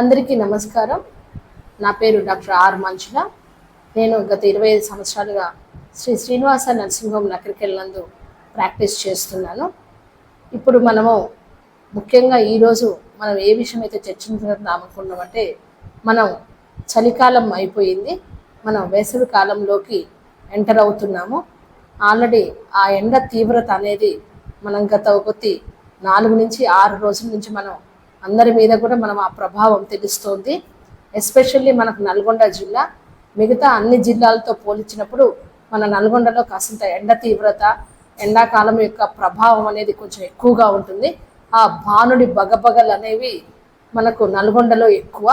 అందరికీ నమస్కారం. నా పేరు డాక్టర్ ఆర్ మంచుల నేను గత ఇరవై ఐదు సంవత్సరాలుగా శ్రీ శ్రీనివాస నరసింహం నకరికెళ్ళందు ప్రాక్టీస్ చేస్తున్నాను. ఇప్పుడు మనము ముఖ్యంగా ఈరోజు మనం ఏ విషయం అయితే చర్చించుకుందాం అనుకున్నామంటే మనం చలికాలం అయిపోయింది. మనం వేసవి కాలంలోకి ఎంటర్ అవుతున్నాము. ఆల్రెడీ ఆ ఎండ తీవ్రత అనేది మనం గత ఒకటి నాలుగు నుంచి ఆరు రోజుల నుంచి మనం అందరి మీద కూడా మనం ఆ ప్రభావం తెలుస్తోంది. ఎస్పెషల్లీ మనకు నల్గొండ జిల్లా. మిగతా అన్ని జిల్లాలతో పోల్చినప్పుడు మన నల్గొండలో కాసింత ఎండ తీవ్రత ఎండాకాలం యొక్క ప్రభావం అనేది కొంచెం ఎక్కువగా ఉంటుంది. ఆ భానుడి బగబగలు అనేవి మనకు నల్గొండలో ఎక్కువ.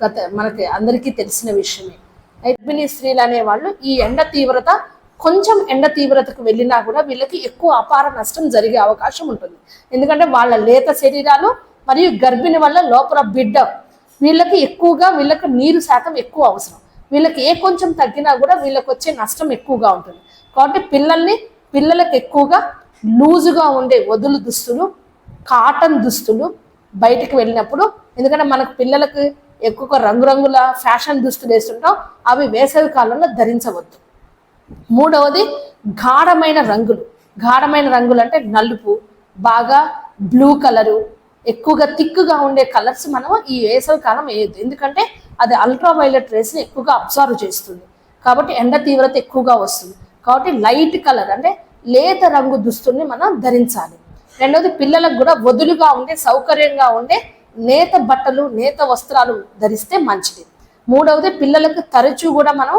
గత మనకి అందరికీ తెలిసిన విషయమే. గర్భిణీ స్త్రీలు అనేవాళ్ళు ఈ ఎండ తీవ్రత కొంచెం ఎండ తీవ్రతకు వెళ్ళినా కూడా వీళ్ళకి ఎక్కువ అపార నష్టం జరిగే అవకాశం ఉంటుంది. ఎందుకంటే వాళ్ళ లేత శరీరాలు మరియు గర్భిణి వల్ల లోపల బిడ్డ వీళ్ళకి ఎక్కువగా వీళ్ళకి నీరు శాతం ఎక్కువ అవసరం. వీళ్ళకి ఏ కొంచెం తగ్గినా కూడా వీళ్ళకి వచ్చే నష్టం ఎక్కువగా ఉంటుంది. కాబట్టి పిల్లల్ని పిల్లలకు ఎక్కువగా లూజుగా ఉండే వదులు దుస్తులు కాటన్ దుస్తులు బయటికి వెళ్ళినప్పుడు ఎందుకంటే మనకు పిల్లలకు ఎక్కువ రంగురంగుల ఫ్యాషన్ దుస్తులు వేస్తుంటాం అవి వేసవి కాలంలో ధరించవద్దు. మూడవది గాఢమైన రంగులు. గాఢమైన రంగులు అంటే నలుపు బాగా బ్లూ కలరు ఎక్కువగా థిక్గా ఉండే కలర్స్ మనం ఈ వేసవి కాలం వేయద్దు. ఎందుకంటే అది అల్ట్రా వైలెట్ రేస్ని ఎక్కువగా అబ్జర్వ్ చేస్తుంది. కాబట్టి ఎండ తీవ్రత ఎక్కువగా వస్తుంది. కాబట్టి లైట్ కలర్ అంటే లేత రంగు దుస్తుల్ని మనం ధరించాలి. రెండవది పిల్లలకు కూడా వదులుగా ఉండే సౌకర్యంగా ఉండే నేత బట్టలు నేత వస్త్రాలు ధరిస్తే మంచిది. మూడవది పిల్లలకు తరచూ కూడా మనం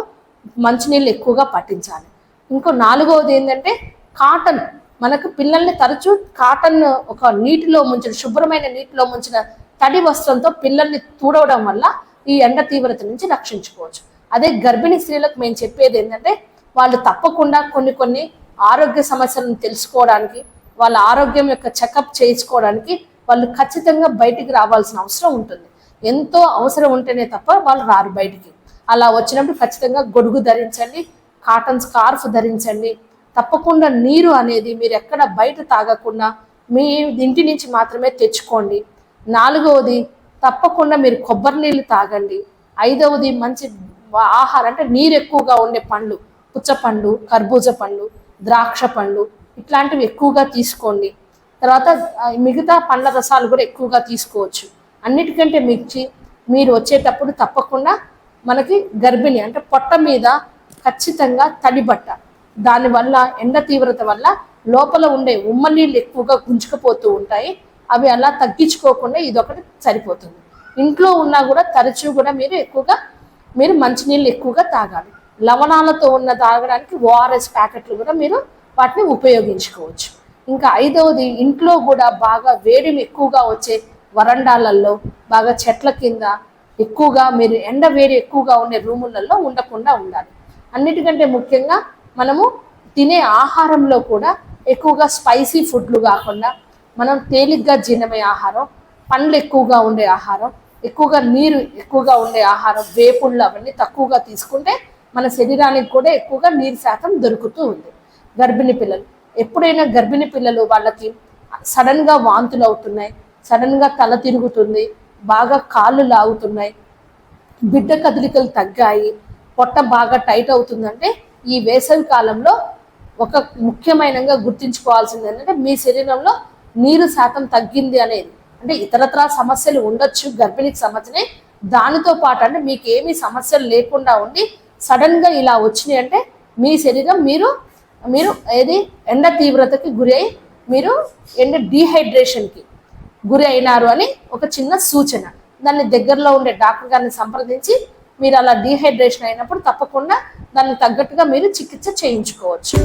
మంచినీళ్ళు ఎక్కువగా పట్టించాలి. ఇంకో నాలుగవది ఏంటంటే కాటన్. మనకు పిల్లల్ని తరచూ కాటన్ ఒక నీటిలో ముంచిన శుభ్రమైన నీటిలో ముంచిన తడి వస్త్రంతో పిల్లల్ని తూడవడం వల్ల ఈ ఎండ తీవ్రత నుంచి రక్షించుకోవచ్చు. అదే గర్భిణీ స్త్రీలకు మేము చెప్పేది ఏంటంటే వాళ్ళు తప్పకుండా కొన్ని కొన్ని ఆరోగ్య సమస్యలను తెలుసుకోవడానికి వాళ్ళ ఆరోగ్యం యొక్క చెకప్ చేయించుకోవడానికి వాళ్ళు ఖచ్చితంగా బయటికి రావాల్సిన అవసరం ఉంటుంది. ఎంతో అవసరం ఉంటేనే తప్ప వాళ్ళు రారు బయటికి. అలా వచ్చినప్పుడు ఖచ్చితంగా గొడుగు ధరించండి కాటన్ స్కార్ఫ్ ధరించండి తప్పకుండా నీరు అనేది మీరు ఎక్కడ బయట తాగకుండా మీ ఇంటి నుంచి మాత్రమే తెచ్చుకోండి. నాలుగవది తప్పకుండా మీరు కొబ్బరి నీళ్ళు తాగండి. ఐదవది మంచి ఆహారం అంటే నీరు ఎక్కువగా ఉండే పండ్లు పుచ్చపండు కర్బూజ పండు ద్రాక్ష పండు ఇట్లాంటివి ఎక్కువగా తీసుకోండి. తర్వాత మిగతా పండ్ల రసాలు కూడా ఎక్కువగా తీసుకోవచ్చు. అన్నిటికంటే మించి మీరు వచ్చేటప్పుడు తప్పకుండా మనకి గర్భిణి అంటే పొట్ట మీద ఖచ్చితంగా తడిబట్ట దానివల్ల ఎండ తీవ్రత వల్ల లోపల ఉండే ఉమ్మనీళ్ళు ఎక్కువగా గుంజుకుపోతూ ఉంటాయి. అవి అలా తగ్గించుకోకుండా ఇదొకటి సరిపోతుంది. ఇంట్లో ఉన్నా కూడా తరచూ కూడా మీరు ఎక్కువగా మీరు మంచినీళ్ళు ఎక్కువగా తాగాలి. లవణాలతో ఉన్న తాగడానికి ఓఆర్ఎస్ ప్యాకెట్లు కూడా మీరు వాటిని ఉపయోగించుకోవచ్చు. ఇంకా ఐదవది ఇంట్లో కూడా బాగా వేడిమి ఎక్కువగా వచ్చే వరండాలలో బాగా చెట్ల కింద ఎక్కువగా మీరు ఎండ వేడి ఎక్కువగా ఉండే రూములలో ఉండకుండా ఉండాలి. అన్నిటికంటే ముఖ్యంగా మనము తినే ఆహారంలో కూడా ఎక్కువగా స్పైసీ ఫుడ్లు కాకుండా మనం తేలిగ్గా జీర్ణమయ్యే ఆహారం పండ్లు ఎక్కువగా ఉండే ఆహారం ఎక్కువగా నీరు ఎక్కువగా ఉండే ఆహారం వేపుళ్ళు అవన్నీ తక్కువగా తీసుకుంటే మన శరీరానికి కూడా ఎక్కువగా నీరు శాతం దొరుకుతూ ఉంది. గర్భిణీ పిల్లలు ఎప్పుడైనా గర్భిణీ పిల్లలు వాళ్ళకి సడన్గా వాంతులు అవుతున్నాయి సడన్గా తల తిరుగుతుంది బాగా కాళ్ళు లాగుతున్నాయి బిడ్డ కదలికలు తగ్గాయి పొట్ట బాగా టైట్ అవుతుందంటే ఈ వేసవి కాలంలో ఒక ముఖ్యమైనగా గుర్తించుకోవాల్సింది ఏంటంటే మీ శరీరంలో నీరు శాతం తగ్గింది అనేది. అంటే ఇతరత్రా సమస్యలు ఉండొచ్చు గర్భిణీకి సమస్యనే దానితో పాటు అంటే మీకు ఏమీ సమస్యలు లేకుండా ఉండి సడన్గా ఇలా వచ్చినాయి అంటే మీ శరీరం మీరు మీరు ఏది? ఎండ తీవ్రతకి గురి అయి మీరు ఎండ డీహైడ్రేషన్కి గురి అయినారు అని ఒక చిన్న సూచన. దాన్ని దగ్గరలో ఉండే డాక్టర్ గారిని సంప్రదించి మీరు అలా డీహైడ్రేషన్ అయినప్పుడు తప్పకుండా దానికి తగ్గట్టుగా మీరు చికిత్స చేయించుకోవచ్చు.